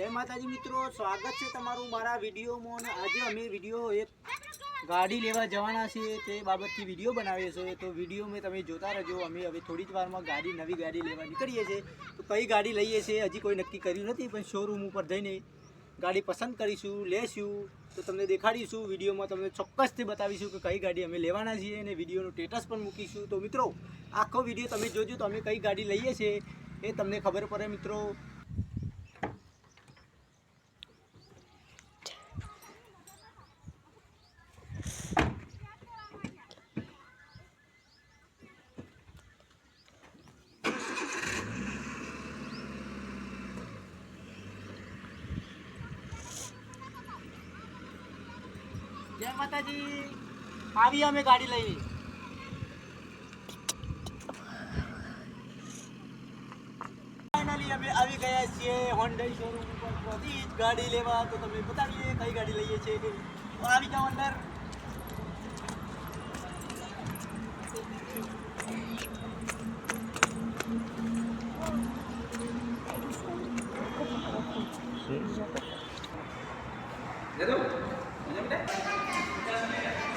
જય માતાજી મિત્રો, સ્વાગત છે તમારું મારા વિડીયોમાં. આજે અમે વીડિયો એક ગાડી લેવા જવાના છીએ, તે બાબતથી વીડિયો બનાવીએ છીએ. તો વીડિયો મેં તમે જોતા રહેજો. અમે હવે થોડી જ વારમાં ગાડી, નવી ગાડી લેવા નીકળીએ છીએ. તો કઈ ગાડી લઈએ છીએ, હજી કોઈ નક્કી કર્યું નથી, પણ શોરૂમ ઉપર જઈને ગાડી પસંદ કરીશું, લેશું. તો તમને દેખાડીશું, વિડીયોમાં તમને ચોક્કસથી બતાવીશું કે કઈ ગાડી અમે લેવાના છીએ અને વિડીયોનું સ્ટેટસ પણ મૂકીશું. તો મિત્રો, આખો વીડિયો તમે જોજો, તો અમે કઈ ગાડી લઈએ છીએ એ તમને ખબર પડે મિત્રો. જય માતાજી આવી અમે ગાડી લઈને ફાઇનલી અમે આવી ગયા છીએ હોન્ડા શોરૂમ ઉપર પહોંચી જ ગાડી લેવા તો તમે બતાવીએ કઈ ગાડી લઈએ છીએ તો આવી જાઓ અંદર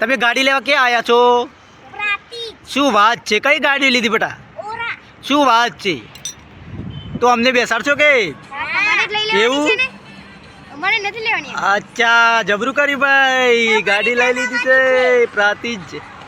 તમે ગાડી લેવા ક્યાં આયા છો? શું વાત છે? કઈ ગાડી લીધી બેટા? શું વાત છે? તો અમને બેસાડશો કે? એવું? અચ્છા જબરું કરી ભાઈ. ગાડી લઈ લીધી છે. પ્રાતિજ. છે